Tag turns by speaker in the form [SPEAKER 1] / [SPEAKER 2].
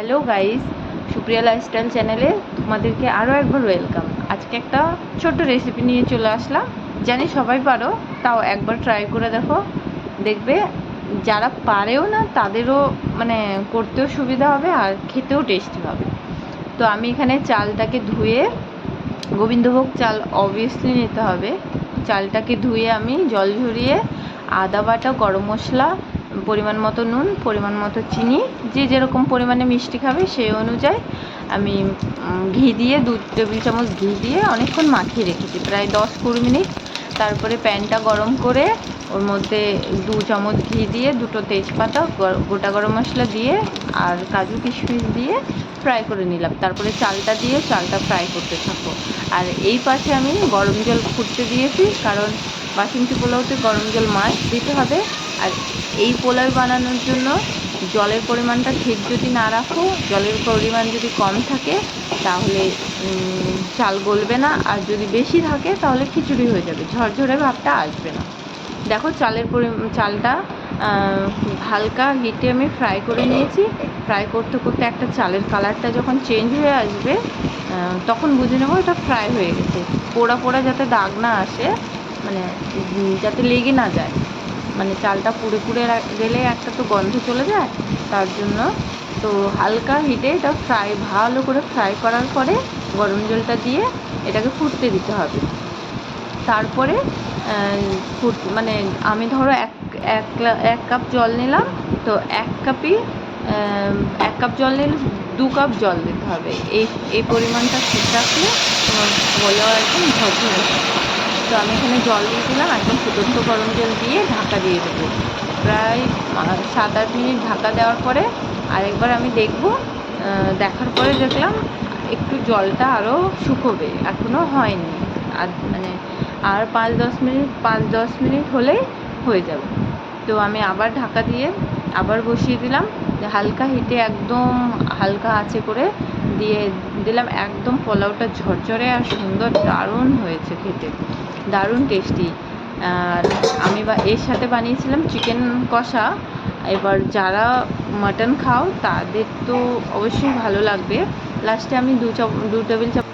[SPEAKER 1] Hello guys, Supriya lifestyle চ্যানেলে তোমাদেরকে আরও একবার ওয়েলকাম। আজকে একটা ছোট্ট রেসিপি নিয়ে চলে আসলাম। জানি সবাই পারো, তাও একবার ট্রাই করে দেখো। দেখবে, যারা পারেও না, তাদেরও মানে করতেও সুবিধা হবে আর খেতেও টেস্টি হবে। তো আমি এখানে চালটাকে ধুয়ে, গোবিন্দভোগ চাল অবভিয়াসলি নিতে হবে। চালটাকে ধুয়ে আমি জল ঝরিয়ে আদা বাটা, গরম মশলা পরিমাণ মতো নুন, পরিমাণ মতো চিনি, যে যেরকম পরিমাণে মিষ্টি খাবে সেই অনুযায়ী আমি ঘি দিয়ে দু টেবিল চামচ ঘি দিয়ে অনেকক্ষণ মাখিয়ে রেখেছি, প্রায় দশ কুড়ি মিনিট। তারপরে প্যানটা গরম করে ওর মধ্যে দু চামচ ঘি দিয়ে দুটো তেজপাতা গোটা গরম মশলা দিয়ে আর কাজু কিশমিশ দিয়ে ফ্রাই করে নিলাম। তারপরে চালটা দিয়ে চালটা ফ্রাই করতে থাকব। আর এই পাশে আমি গরম জল ফুটতে দিয়েছি, কারণ বাসন্তী পোলাওতে গরম জল মাছ দিতে হবে। আর এই পোলাও বানানোর জন্য জলের পরিমাণটা ঠিক যদি না রাখো, জলের পরিমাণ যদি কম থাকে, তাহলে চাল গলবে না। আর যদি বেশি থাকে, তাহলে খিচুড়ি হয়ে যাবে। ঝরঝরে ভাবটা আসবে না। দেখো চালের পরি, চালটা হালকা হিটে আমি ফ্রাই করে নিয়েছি। ফ্রাই করতে করতে একটা চালের কালারটা যখন চেঞ্জ হয়ে আসবে তখন বুঝে নেব এটা ফ্রাই হয়ে গেছে। পোড়া পোড়া যাতে দাগ না আসে মানে যাতে লেগে না যায়। মানে চালটা পুড়ে পুড়ে গেলে একটা তো গন্ধ চলে যায়, তার জন্য তো হালকা হিটে এটা ফ্রাই ভালো করে ফ্রাই করার পরে গরম জলটা দিয়ে এটাকে ফুটতে দিতে হবে তারপরে ফুট মানে আমি ধরো এক এক কাপ জল নিলাম, তো এক কাপই এক কাপ জল নিলে দু কাপ জল দিতে হবে এই এই পরিমাণটা ঠিক রাখলে তোমার পোলাও একদম ঝরঝরে। তো আমি এখানে জল দিয়ে দিলাম একদম ফুটন্ত গরম জল দিয়ে ঢাকা দিয়ে দেবো। প্রায় সাত আট মিনিট ঢাকা দেওয়ার পরে আরেকবার আমি দেখব দেখার পরে দেখলাম একটু জলটা আরও শুকোবে, এখনও হয়নি। আর মানে আর পাঁচ দশ মিনিট, পাঁচ দশ মিনিট হলেই হয়ে যাবে। তো আমি আবার ঢাকা দিয়ে আবার বসিয়ে দিলাম হালকা হিটে একদম হালকা আঁচে করে দিয়ে দিলাম, একদম পোলাওটা ঝরঝরে আর সুন্দর দারুণ হয়েছে খেতে। দারুণ টেস্টি আর আমি বা, এর সাথে বানিয়েছিলাম চিকেন কষা। এবার যারা মাটন খাও, তাদের তো অবশ্যই ভালো লাগবে। লাস্টে আমি দু দু টেবিল চামচ